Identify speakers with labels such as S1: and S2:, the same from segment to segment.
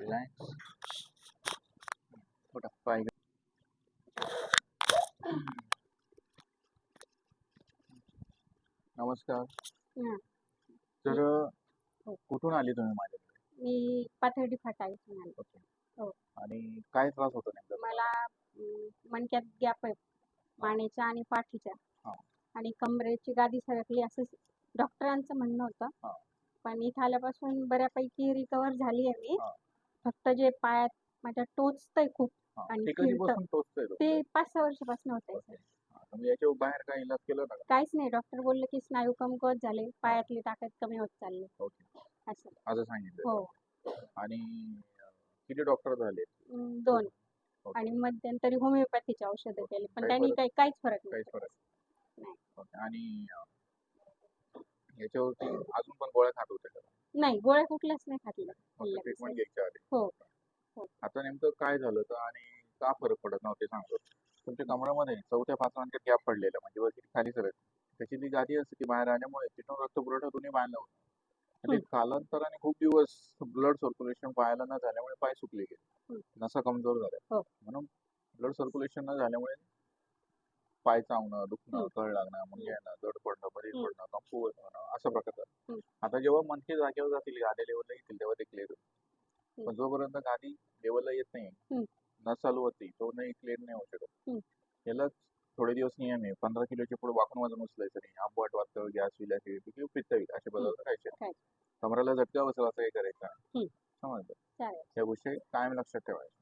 S1: Relax थोडा पाय नमस्कार
S2: हं.
S1: तर
S2: हो.
S1: कुठून आली तुम्ही माझ्याकडे
S2: मी पाथर्डी फाटा इथून आले हो.
S1: आणि काय त्रास होतो नेमका
S2: मला अं, मणक्यात गॅप आहे मानेच्या आणि पाठीच्या
S1: हा.
S2: आणि कमरेची गादी सरकली असं डॉक्टरांचं म्हणणं होतं
S1: हा.
S2: पण इथं आल्यापासून बऱ्यापैकी रिकवर झाली आहे मी
S1: हा.
S2: फक्त जे पायात माझ्या टोचतंय खूप
S1: हा,
S2: आणि
S1: ते
S2: फिरतं.
S1: कधीपासून टोचतंय तो?
S2: ते पाच सहा वर्षापासून होत. आहे
S1: हा, तर मग याच्यावर बाहेर काय इलाज केला का?
S2: काहीच नाही. डॉक्टर बोलले की स्नायू कमकुवत झाले. पायातली ताकद कमी होत चालली.
S1: ओके.
S2: असं.
S1: असं सांगितलं.
S2: हो.
S1: आणि अं, किती डॉक्टर झाले?
S2: अं, दोन. आणि मध्यंतरी होमिओपॅथीची औषधं केली. पण
S1: काही
S2: त्यांनी
S1: फरक?
S2: काही काहीच फरक नाही
S1: काहीच फरक
S2: नाही.
S1: आणि अं, याच्यावरती अजून पण गोळ्या खात होते का?
S2: नाही. गोळ्या कुठल्याच नाही खाल्ल्या खाल्ल्या
S1: ट्रीटमेंट घ्यायच्या
S2: हो हो.
S1: आता नेमकं काय झालं होतं आणि का फरक पडत नव्हते सांगतो तुमच्या कमरामध्ये चौथ्या पाचव्यांच्या गॅप पडलेला म्हणजे वरती खाली सरक त्याची जी गादी असते ती बाहेर आल्यामुळे तिथून रक्तपुरवठा दोन्ही बांधला होता आणि कालांतराने खूप दिवस ब्लड सर्क्युलेशन पायाला न झाल्यामुळे पाय सुकले गेले. नसा कमजोर झाल्या
S2: हो.
S1: म्हणून ब्लड सर्क्युलेशन न झाल्यामुळे पाय चावणं दुखणं. कळ लागणं मुंग्या येणं जड पडणं बरीच
S2: हम्म.
S1: पडणं कमकुवत होणं असा प्रकार झाला. आता जेव्हा मनके जागेवर जातील गादी लेवलला येतील तेव्हा ते क्लिअर होईल पण. जोपर्यंत गादी लेवलला येत नाही. न चालू होती तो नाही क्लिअर नाही होऊ शकत. यालाच थोडे दिवस नियम आहे पंधरा किलोच्या पुढे वाकून वजन उचलायचं नाही आंबट वातळ गॅस विल किंवा पित्त होईल असे पदार्थ खायचे. कमराला झटका बसला असं हे करायचं. समजलं या गोष्टी कायम लक्षात ठेवायच्या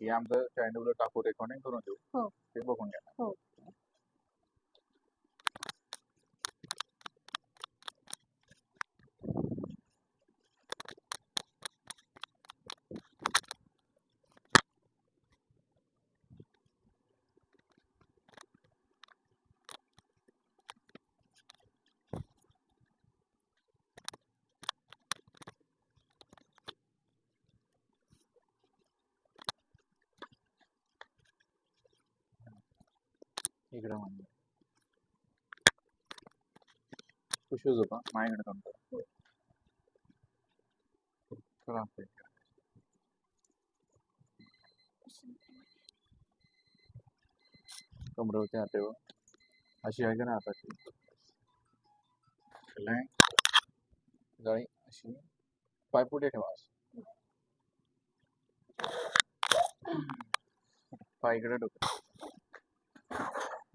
S1: हे आमचं चॅनलवर टाकू रेकॉर्डिंग करून देऊ
S2: हो.
S1: ते बघून घ्या इकडं म्हणजे. खुशूच होता माझ्याकडे काम करा चला आपल्या इकडे. कमरवरती हातेवर अशी आहे का ना हाताची जाळी अशी. पाय पुढे ठेवा पाय इकडे डोकं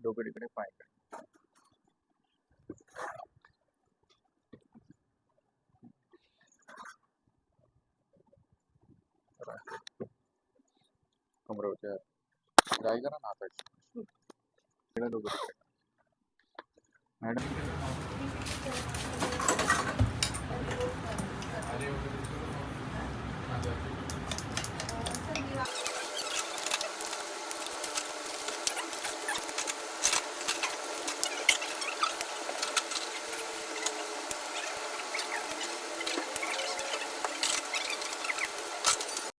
S1: डोकं इकडे पाय कमरवच्या कमरवरती करा ना आता इकडे डोकं तिकडे मॅडम.